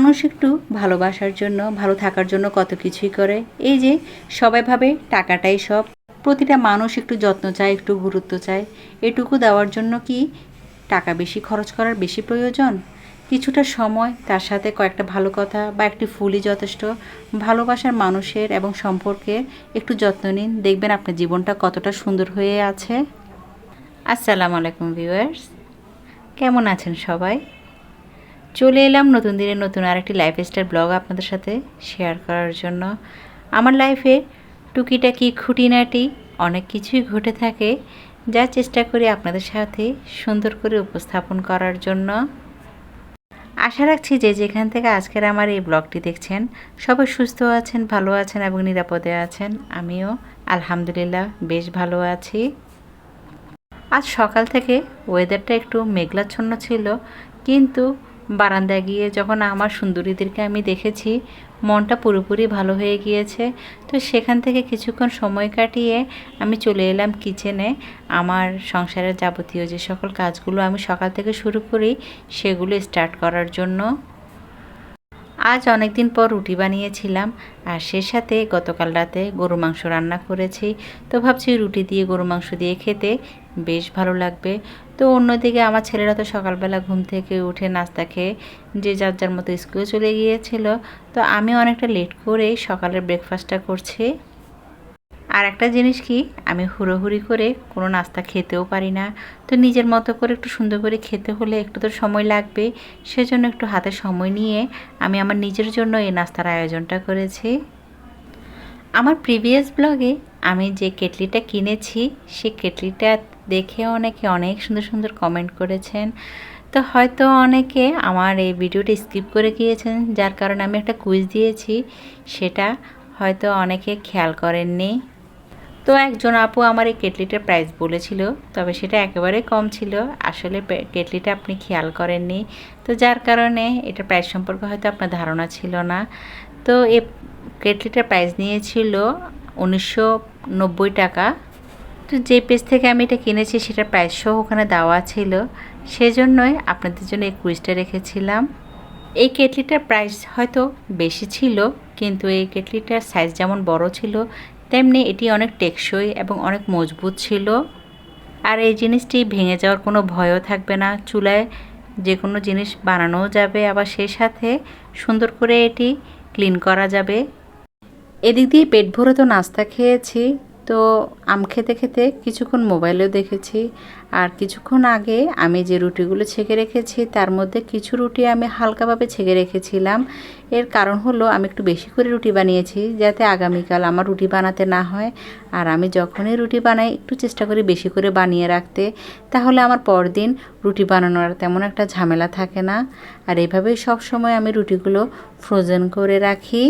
মানুষ একটু ভালোবাসার জন্য, ভালো থাকার জন্য কত কিছুই করে। এই যে সবাই ভাবে টাকাটাই সব। প্রতিটা মানুষ একটু যত্ন চায়, একটু গুরুত্ব চায়। এটুকু দেওয়ার জন্য কি টাকা বেশি খরচ করার বেশি প্রয়োজন? কিছুটা সময়, তার সাথে কয়েকটা ভালো কথা বা একটি ফুলই যথেষ্ট। ভালোবাসার মানুষের এবং সম্পর্কের একটু যত্ন নিন। দেখবেন আপনার জীবনটা কতটা সুন্দর হয়ে আছে। আসসালামু আলাইকুম ভিউয়ার্স। কেমন আছেন সবাই? চলে এলাম নতুন দিনের নতুন আরেকটি লাইফস্টাইল ব্লগ আপনাদের সাথে শেয়ার করার জন্য। আমার লাইফে টুকিটাকি, খুঁটিনাটি অনেক কিছুই ঘটে থাকে যা চেষ্টা করি আপনাদের সাথে সুন্দর করে উপস্থাপন করার জন্য। আশা রাখছি যে যেখান থেকে আজকের আমার এই ব্লগটি দেখছেন, সবাই সুস্থ আছেন, ভালো আছেন এবং নিরাপদে আছেন। আমিও আলহামদুলিল্লাহ বেশ ভালো আছি। আজ সকাল থেকে ওয়েদারটা একটু মেঘলাচ্ছন্ন ছিল, কিন্তু বারান্দায় গিয়ে যখন আমার সুন্দরীদেরকে আমি দেখেছি, মনটা পুরোপুরি ভালো হয়ে গিয়েছে। তো সেখান থেকে কিছুক্ষণ সময় কাটিয়ে আমি চলে এলাম কিচেনে আমার সংসারের যাবতীয় যে সকল কাজগুলো আমি সকাল থেকে শুরু করি, সেগুলো স্টার্ট করার জন্য। আজ অনেক দিন পর রুটি বানিয়েছিলাম, আর সে সাথে গতকাল রাতে গরু মাংস রান্না করেছি। তো ভাবছি রুটি দিয়ে গরু মাংস দিয়ে খেতে বেশ ভালো লাগবে। তো অন্যদিকে আমার ছেলেরা তো সকালবেলা ঘুম থেকে উঠে নাস্তা খেয়ে যে যার যার মতো স্কুলে চলে গিয়েছিল। তো আমি অনেকটা লেট করেই সকালের ব্রেকফাস্টটা করছি। আর একটা জিনিস কি, আমি হুড়োহুড়ি করে কোনো নাস্তা খেতেও পারি না। তো নিজের মতো করে একটু সুন্দর করে খেতে হলে একটু তো সময় লাগবে। সেজন্য একটু হাতে সময় নিয়ে আমি আমার নিজের জন্য এই নাস্তার আয়োজনটা করেছি। আমার প্রিভিয়াস ব্লগে আমি যে কেটলিটা কিনেছি, সে কেটলিটা দেখে অনেকে অনেক সুন্দর সুন্দর কমেন্ট করেছেন। তো হয়তো অনেকে আমার এই ভিডিওটা স্কিপ করে গিয়েছেন, যার কারণে আমি একটা কুইজ দিয়েছি, সেটা হয়তো অনেকে খেয়াল করেননি। তো একজন আপু আমার এই কেটলিটার প্রাইস বলেছিল, তবে সেটা একেবারে কম ছিল। আসলে কেটলিটা আপনি খেয়াল করেননি। তো যার কারণে এটা প্রাইস সম্পর্কে হয়তো আপনার ধারণা ছিল না। তো এ কেটলিটার প্রাইস নিয়েছিল উনিশশো নব্বই টাকা। তো যে পেজ থেকে আমি এটা কিনেছি সেটার প্রাইস সহ ওখানে দেওয়া ছিল। সেজন্যই আপনাদের জন্য এই কুইজটা রেখেছিলাম। এই কেটলিটার প্রাইস হয়তো বেশি ছিল, কিন্তু এই কেটলিটার সাইজ যেমন বড় ছিল, তেমনি এটি অনেক টেকসই এবং অনেক মজবুত ছিল। আর এই জিনিসটি ভেঙে যাওয়ার কোনো ভয়ও থাকবে না। চুলায় যে কোনো জিনিস বানানোও যাবে, আবার সেই সাথে সুন্দর করে এটি ক্লিন করা যাবে। এদিক দিয়ে পেট ভরে তো নাস্তা খেয়েছি। তো আম খেতে খেতে কিছুক্ষণ মোবাইলেও দেখেছি। আর কিছুক্ষণ আগে আমি যে রুটিগুলো ছেঁকে রেখেছি, তার মধ্যে কিছু রুটি আমি হালকাভাবে ছেঁকে রেখেছিলাম। এর কারণ হলো আমি একটু বেশি করে রুটি বানিয়েছি যাতে আগামীকাল আমার রুটি বানাতে না হয়। আর আমি যখনই রুটি বানাই, একটু চেষ্টা করি বেশি করে বানিয়ে রাখতে। তাহলে আমার পরদিন রুটি বানানোর তেমন একটা ঝামেলা থাকে না। আর এভাবেই সব সময় আমি রুটিগুলো ফ্রোজেন করে রাখি।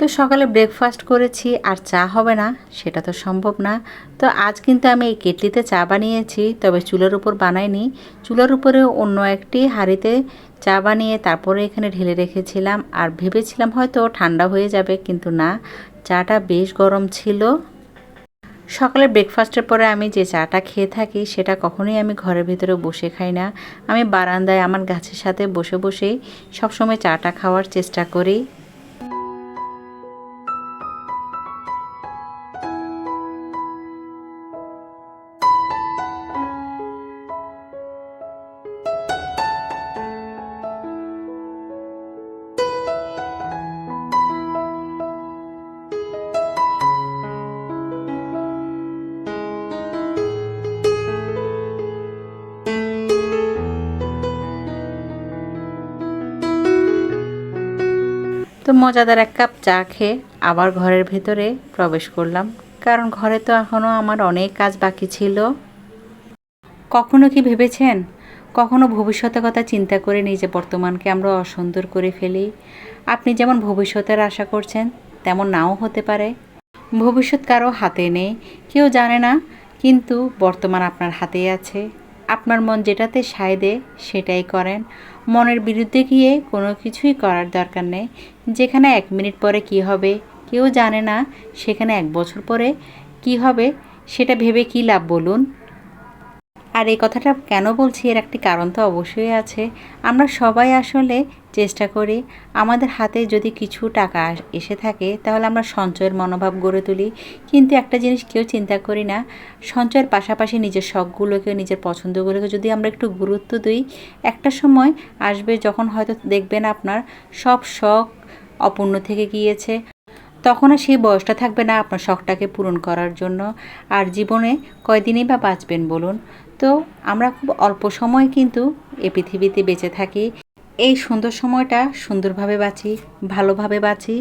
তো সকালে ব্রেকফাস্ট করেছি, আর চা হবে না, সেটা তো সম্ভব না। তো আজ কিন্তু আমি এই কেটলিতে চা বানিয়েছি, তবে চুলার উপর বানাইনি। চুলার উপরে অন্য একটি হাঁড়িতে চা বানিয়ে তারপরে এখানে ঢেলে রেখেছিলাম, আর ভেবেছিলাম হয়তো ঠান্ডা হয়ে যাবে, কিন্তু না, চাটা বেশ গরম ছিল। সকালে ব্রেকফাস্টের পরে আমি যে চাটা খেয়ে থাকি, সেটা কখনোই আমি ঘরের ভিতরে বসে খাই না। আমি বারান্দায় আমার গাছের সাথে বসে বসেই সবসময় চাটা খাওয়ার চেষ্টা করি। তো মজাদার এক কাপ চা খেয়ে আবার ঘরের ভেতরে প্রবেশ করলাম। কারণ ঘরে তো এখনও আমার অনেক কাজ বাকি ছিল। কখনো কি ভেবেছেন? কখনো ভবিষ্যতের কথা চিন্তা করে নিজে বর্তমানকে আমরা অসুন্দর করে ফেলি? আপনি যেমন ভবিষ্যতের আশা করছেন, তেমন নাও হতে পারে। ভবিষ্যৎ কারও হাতে নেই, কেউ জানে না, কিন্তু বর্তমান আপনার হাতেই আছে। আপনার মন যেটাতে সায় দেয় সেটাই করেন। মনের বিরুদ্ধে গিয়ে কোনো কিছুই করার দরকার নেই। যেখানে এক মিনিট পরে কি হবে, কেউ জানে না সেখানে এক বছর পরে কি হবে, সেটা ভেবে কি লাভ বলুন? আর এই কথাটা কেন বলছি এর একটি কারণ তো অবশ্যই আছে। আমরা সবাই আসলে চেষ্টা করি। আমাদের হাতে যদি কিছু টাকা এসে থাকে, তাহলে আমরা সঞ্চয়ের মনোভাব গড়ে তুলি। কিন্তু একটা জিনিস কেউ চিন্তা করি না, সঞ্চয়ের পাশাপাশি নিজের শখগুলোকে নিজের পছন্দগুলোকে যদি আমরা একটু গুরুত্ব দিই, একটা সময় আসবে যখন হয়তো দেখবেন আপনার সব শখ অপূর্ণ থেকে গিয়েছে। তখন আর সেই বয়সটা থাকবে না আপনার শখটাকে পূরণ করার জন্য। আর জীবনে কয়দিনই বা বাঁচবেন বলুন। তো আমরা খুব অল্প সময় কিন্তু এ পৃথিবীতে বেঁচে থাকি। এই সুন্দর সময়টা সুন্দরভাবে বাঁচি, ভালোভাবে বাঁচি।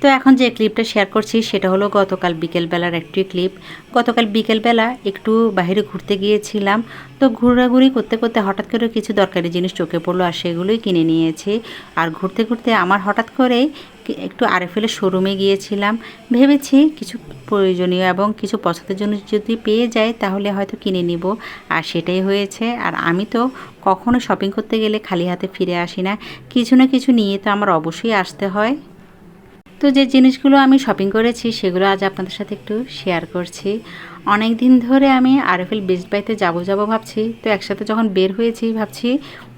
তো এখন যে ক্লিপটা শেয়ার করছি, সেটা হলো গতকাল বিকেলবেলার একটি ক্লিপ গতকাল বিকেলবেলা একটু বাইরে ঘুরতে গিয়েছিলাম, তো ঘোরাঘুরি করতে করতে হঠাৎ করে কিছু দরকারি জিনিস চোখে পড়ল আর সেগুলোই কিনে নিয়েছি। আর ঘুরতে ঘুরতে আমার হঠাৎ করেই একটু আরএফএলের শোরুমে গিয়েছিলাম। ভেবেছি কিছু প্রয়োজনীয় এবং কিছু পছন্দের জন্য যদি পেয়ে যাই তাহলে হয়তো কিনে নিব। আর সেটাই হয়েছে। আর আমি তো কখনো শপিং করতে গেলে খালি হাতে ফিরে আসি না। কিছু না কিছু নিয়ে তো আমার অবশ্যই আসতে হয়। তো যে জিনিসগুলো আমি শপিং করেছি সেগুলো আজ আপনাদের সাথে একটু শেয়ার করছি। অনেক দিন ধরে আমি আরএফএল বেস্ট বাইতে যাব যাব ভাবছি। তো একসাথে যখন বের হয়েছি ভাবছি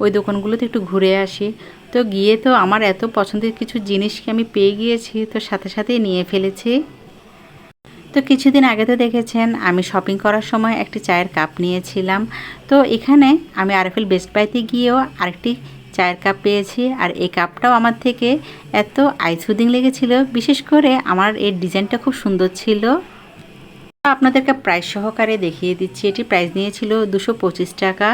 ওই দোকানগুলোতে একটু ঘুরে আসি। তো গিয়ে তো আমার এত পছন্দের কিছু জিনিসকে আমি পেয়ে গিয়েছি, তো সাথে সাথেই নিয়ে ফেলেছি। তো কিছুদিন আগে তো দেখেছেন, আমি শপিং করার সময় একটি চায়ের কাপ নিয়েছিলাম। তো এখানে আমি আরএফএল বেস্ট বাইতে গিয়েও আরেকটি চায়ের কাপ পেয়েছি, আর এই কাপটাও আমার থেকে এত আইসুদিং লেগেছিল, বিশেষ করে আমার এর ডিজাইনটা খুব সুন্দর ছিল। আপনাদেরকে প্রাইস সহকারে দেখিয়ে দিচ্ছি, এটি প্রাইস নিয়েছিল দুশো টাকা।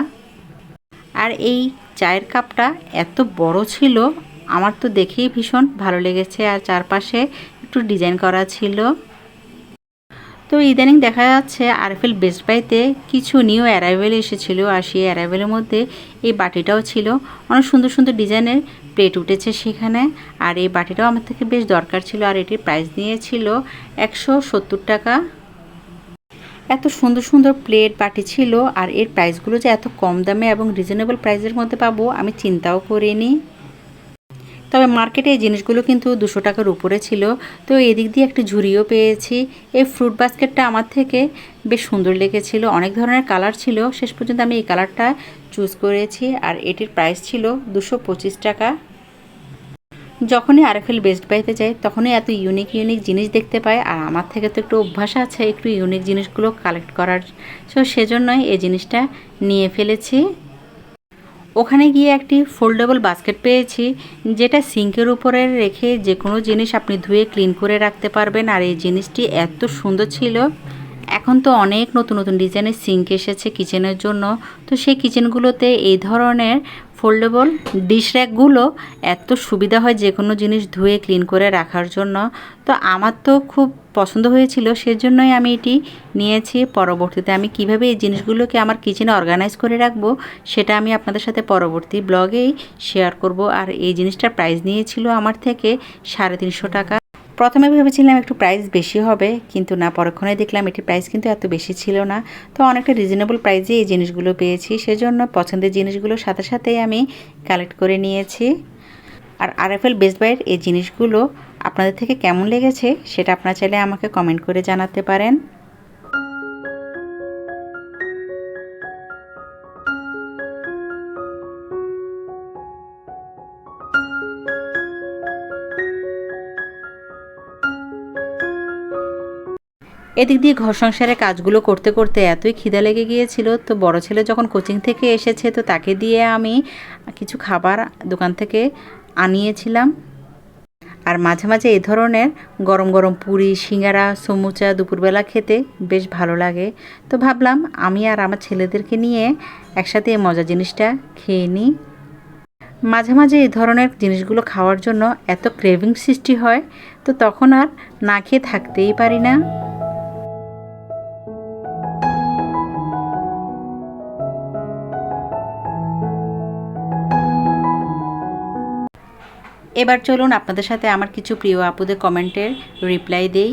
আর এই চায়ের কাপটা এত বড় ছিল, আমার তো দেখেই ভীষণ ভালো লেগেছে আর চারপাশে একটু ডিজাইন করা ছিল। তো ইদানিং দেখা যাচ্ছে আরএফএল বেস্ট বাইতে কিছু নিউ অ্যারাইভেল এসেছিল আর সেই অ্যারাইভেলের মধ্যে এই বাটিটাও ছিল। অনেক সুন্দর সুন্দর ডিজাইনের প্লেট উঠেছে সেখানে আর এই বাটিটাও আমার থেকে বেশ দরকার ছিল আর এটির প্রাইস নিয়েছিল একশো সত্তর টাকা। এত সুন্দর সুন্দর প্লেট বাটি ছিল আর এর প্রাইসগুলো যে এত কম দামে এবং রিজনেবল প্রাইসের মধ্যে পাবো, আমি চিন্তাও করিনি। তবে মার্কেটে এই জিনিসগুলো কিন্তু দুশো টাকার উপরে ছিল। তো এদিক দিয়ে একটা ঝুড়িও পেয়েছি। এই ফ্রুট বাস্কেটটা আমার থেকে বেশ সুন্দর লেগেছিল। অনেক ধরনের কালার ছিল। শেষ পর্যন্ত আমি এই কালারটা চুজ করেছি। আর এটির প্রাইস ছিল দুশো টাকা। যখনই আরএফএল বেস্ট বাইতে যাই তখনই এত ইউনিক ইউনিক জিনিস দেখতে পাই আর আমার থেকে তো একটু অভ্যাস আছে একটু ইউনিক জিনিসগুলো কালেক্ট করার। সো সেজন্যই এই জিনিসটা নিয়ে ফেলেছি। ওখানে গিয়ে একটি ফোল্ডেবল বাস্কেট পেয়েছি, যেটা সিঙ্কের উপরে রেখে যে কোনো জিনিস আপনি ধুয়ে ক্লিন করে রাখতে পারবেন। আর এই জিনিসটি এত সুন্দর ছিল। এখন তো অনেক নতুন নতুন ডিজাইনের সিঙ্ক এসেছে কিচেনের জন্য। তো সেই কিচেনগুলোতে এই ধরনের ফোল্ডেবল ডিশ র্যাকগুলো এত সুবিধা হয় যে কোনো জিনিস ধুয়ে ক্লিন করে রাখার জন্য। তো আমার তো খুব পছন্দ হয়েছিল, সেজন্যই আমি এটি নিয়েছি। পরবর্তীতে আমি কীভাবে এই জিনিসগুলোকে আমার কিচেনে অর্গানাইজ করে রাখব, সেটা আমি আপনাদের সাথে পরবর্তী ব্লগেই শেয়ার করব। আর এই জিনিসটার প্রাইস নিয়েছিল আমার থেকে সাড়ে তিনশো টাকা। প্রথমে ভেবেছিলাম একটু প্রাইস বেশি হবে, কিন্তু না, পরক্ষণে দেখলাম এটি প্রাইস কিন্তু এত বেশি ছিল না। তো অনেকটা রিজনেবল প্রাইসে এই জিনিসগুলো পেয়েছি, সেজন্য পছন্দের জিনিসগুলো সাথে সাথেই আমি কালেক্ট করে নিয়েছি। আর আরএফএল বেস্ট বাইয়ের এই জিনিসগুলো আপনাদের থেকে কেমন লেগেছে, সেটা আপনারা চাইলে আমাকে কমেন্ট করে জানাতে পারেন। এদিক দিয়ে ঘর সংসারের কাজগুলো করতে করতে এতই খিদা লেগে গিয়েছিল, তো বড় ছেলে যখন কোচিং থেকে এসেছে, তো তাকে দিয়ে আমি কিছু খাবার দোকান থেকে আনিয়েছিলাম। আর মাঝে মাঝে এ ধরনের গরম গরম পুরি, সিঙ্গারা, সমুচা দুপুরবেলা খেতে বেশ ভালো লাগে। তো ভাবলাম আমি আর আমার ছেলেদেরকে নিয়ে একসাথে এই মজা জিনিসটা খেয়ে নিই। মাঝে মাঝে এই ধরনের জিনিসগুলো খাওয়ার জন্য এত ক্রেভিং সৃষ্টি হয়, তো তখন আর না খেয়ে থাকতেই পারি না। এবার চলুন আপনাদের সাথে আমার কিছু প্রিয় আপুদের কমেন্টের রিপ্লাই দেই।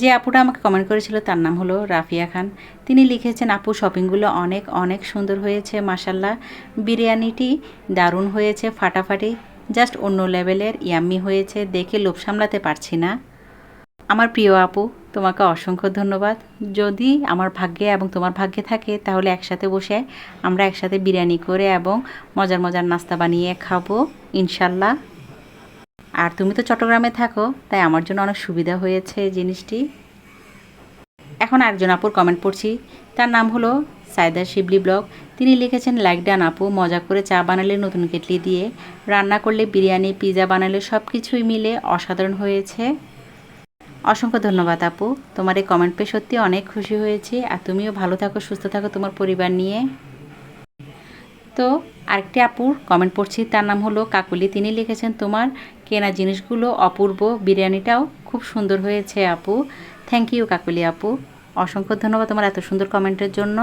যে আপুটা আমাকে কমেন্ট করেছিল, তার নাম হলো রাফিয়া খান। তিনি লিখেছেন, আপু শপিংগুলো অনেক অনেক সুন্দর হয়েছে মাসাল্লাহ বিরিয়ানিটি দারুণ হয়েছে, ফাটাফাটি। জাস্ট অন্য লেভেলের ইয়াম্মি হয়েছে, দেখে লোভ সামলাতে পারছি না। আমার প্রিয় আপু তোমাকে অসংখ্য ধন্যবাদ। যদি আমার ভাগ্যে এবং তোমার ভাগ্যে থাকে, তাহলে একসাথে বসে আমরা একসাথে বিরিয়ানি করে এবং মজার মজার নাস্তা বানিয়ে খাব, ইনশাল্লাহ। আর তুমি তো চট্টগ্রামে থাকো, তাই আমার জন্য অনেক সুবিধা হয়েছে জিনিসটি। এখন আরেকজন আপুর কমেন্ট পড়ছি। তার নাম হলো সাইদা শিবলি ব্লগ। তিনি লিখেছেন, লাইক ডান আপু, মজা করে চা বানালে নতুন কেটলি দিয়ে, রান্না করলে বিরিয়ানি পিৎজা বানালে সব কিছুই মিলে অসাধারণ হয়েছে। অসংখ্য ধন্যবাদ আপু। তোমার এই কমেন্ট পেয়ে সত্যি অনেক খুশি হয়েছি আর তুমিও ভালো থাকো, সুস্থ থাকো তোমার পরিবার নিয়ে। তো আরেকটি আপুর কমেন্ট পড়ছি, তার নাম হলো কাকুলি। তিনি লিখেছেন, তোমার কেনা জিনিসগুলো অপূর্ব, বিরিয়ানিটাও খুব সুন্দর হয়েছে আপু। থ্যাংক ইউ কাকুলি আপু। অসংখ্য ধন্যবাদ তোমার এত সুন্দর কমেন্টের জন্য।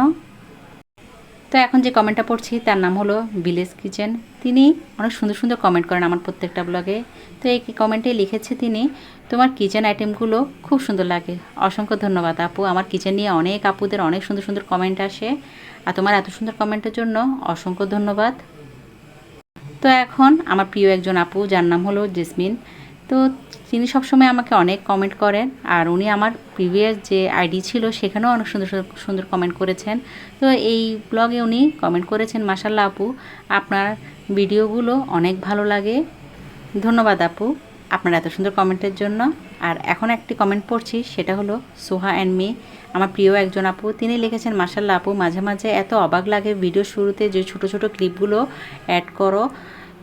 তো এখন যে কমেন্টটা পড়ছি, তার নাম হলো ভিলেজ কিচেন তিনি অনেক সুন্দর সুন্দর কমেন্ট করেন আমার প্রত্যেকটা ব্লগে তো এই কমেন্টে লিখেছে তিনি, তোমার কিচেন আইটেমগুলো খুব সুন্দর লাগে। অসংখ্য ধন্যবাদ আপু। আমার কিচেন নিয়ে অনেক আপুদের অনেক সুন্দর সুন্দর কমেন্ট আসে। আর তোমার এত সুন্দর কমেন্টের জন্য অসংখ্য ধন্যবাদ। তো এখন আমার প্রিয় একজন আপু, যার নাম হলো জেসমিন তো তিনি সবসময় আমাকে অনেক কমেন্ট করেন। আর উনি আমার প্রিভিয়াস যে আইডি ছিল, সেখানেও অনেক সুন্দর সুন্দর কমেন্ট করেছেন। তো এই ব্লগে উনি কমেন্ট করেছেন মাসাল্লাহ আপু, আপনার ভিডিওগুলো অনেক ভালো লাগে। ধন্যবাদ আপু আপনার এত সুন্দর কমেন্টের জন্য। আর এখন একটি কমেন্ট পড়ছি, সেটা হলো সোহা অ্যান্ড মি আমার প্রিয় একজন আপু। তিনি লিখেছেন মাসাল্লাহ আপু, মাঝে মাঝে এত অবাক লাগে ভিডিও শুরুতে যে ছোট ছোট ক্লিপগুলো অ্যাড করো।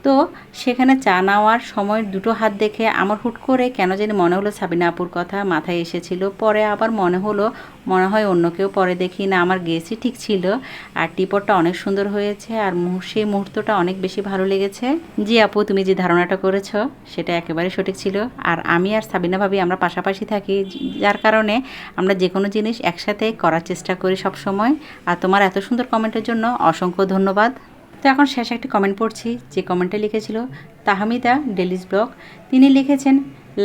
তো সেখানে চা নেওয়ার সময় দুটো হাত দেখে আমার হুট করে কেন জানি মনে হলো সাবিনা আপুর কথা মাথায় এসেছিল। পরে আবার মনে হলো, মনে হয় অন্য কেউ পরে দেখি। না, আমার গেসই ঠিক ছিল। আর টিপটটা অনেক সুন্দর হয়েছে আর সেই মুহূর্তটা অনেক বেশি ভালো লেগেছে। জি আপু, তুমি যে ধারণাটা করেছ, সেটা একেবারে সঠিক ছিল। আর আমি আর সাবিনা ভাবি আমরা পাশাপাশি থাকি, যার কারণে আমরা যে কোনো জিনিস একসাথে করার চেষ্টা করি সব সময় আর তোমার এত সুন্দর কমেন্টের জন্য অসংখ্য ধন্যবাদ। তো এখন শেষ একটি কমেন্ট পড়ছি। যে কমেন্টে লিখেছিল, তাহমিদা ডেলিস ব্লগ। তিনি লিখেছেন,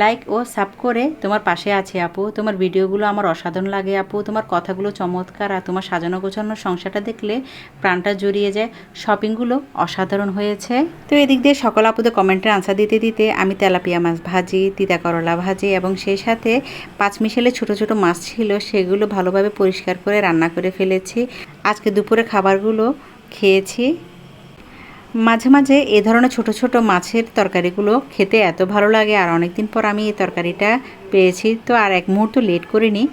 লাইক ও সাব করে তোমার পাশে আছে আপু। তোমার ভিডিওগুলো আমার অসাধারণ লাগে আপু। তোমার কথাগুলো চমৎকার আর তোমার সাজানো গোছানো সংসারটা দেখলে প্রাণটা জড়িয়ে যায়। শপিংগুলো অসাধারণ হয়েছে। তো এদিক দিয়ে সকল আপুদের কমেন্টের আনসার দিতে দিতে আমি তেলাপিয়া মাছ ভাজি তিতা করলা ভাজি এবং সেই সাথে পাঁচ মিশেলে ছোট ছোট মাছ ছিল, সেগুলো ভালোভাবে পরিষ্কার করে রান্না করে ফেলেছি। আজকে দুপুরে খাবারগুলো খেয়েছি। মাঝে মাঝে এ ধরনের ছোট ছোট মাছের তরকারিগুলো খেতে এত ভালো লাগে আর অনেক দিন পর আমি এই তরকারিটা পেয়েছি। তো আর এক মুহূর্ত লেট করিনি।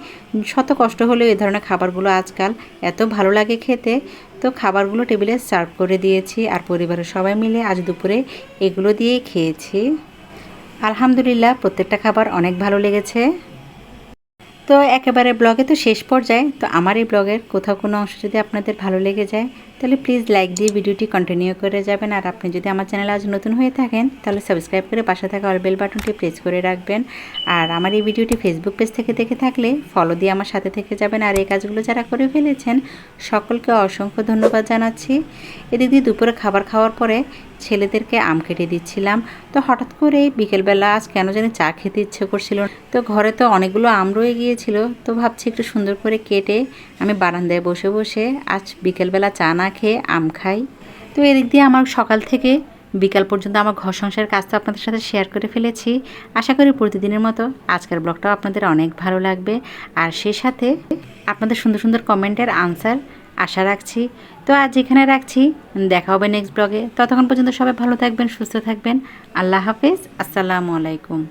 শত কষ্ট হলেও এ ধরনের খাবারগুলো আজকাল এত ভালো লাগে খেতে। তো খাবারগুলো টেবিলে সার্ভ করে দিয়েছি আর পরিবারের সবাই মিলে আজ দুপুরে এগুলো দিয়েই খেয়েছি। আলহামদুলিল্লাহ প্রত্যেকটা খাবার অনেক ভালো লেগেছে। তো একেবারে ব্লগে তো শেষ পর্যায়ে। তো আমার এই ব্লগের কোথাও কোনো অংশ যদি আপনাদের ভালো লেগে যায় তাহলে প্লিজ লাইক দিয়ে ভিডিওটি কন্টিনিউ করে যাবেন। আর আপনি যদি আমার চ্যানেল আজ নতুন হয়ে থাকেন, তাহলে সাবস্ক্রাইব করে পাশে থাকা অল বেল বাটনটি প্রেস করে রাখবেন। আর আমার এই ভিডিওটি ফেসবুক পেজ থেকে দেখে থাকলে ফলো দিয়ে আমার সাথে থেকে যাবেন। আর এই কাজগুলো যারা করে ফেলেছেন, সকলকে অসংখ্য ধন্যবাদ জানাচ্ছি। এদিক দিয়ে দুপুরে খাবার খাওয়ার পরে ছেলেদেরকে আম কেটে দিচ্ছিলাম। তো হঠাৎ করে বিকেলবেলা আজ কেন জানি চা খেতে ইচ্ছে করছিল তো ঘরে তো অনেকগুলো আম রয়ে গিয়েছিল। তো ভাবছি একটু সুন্দর করে কেটে আমি বারান্দায় বসে বসে আজ বিকেলবেলা চা না খেয়ে আম খাই। তো এদিক দিয়ে আমার সকাল থেকে বিকাল পর্যন্ত আমার ঘর সংসারের কাজ তো আপনাদের সাথে শেয়ার করে ফেলেছি। আশা করি প্রতিদিনের মতো আজকের ব্লগটাও আপনাদের অনেক ভালো লাগবে। আর সে সাথে আপনাদের সুন্দর সুন্দর কমেন্টের আনসার আশা রাখছি। তো আজ এখানে রাখছি। দেখা হবে নেক্সট ব্লগে ততক্ষণ পর্যন্ত সবাই ভালো থাকবেন, সুস্থ থাকবেন। আল্লাহ হাফেজ। আসসালামু আলাইকুম।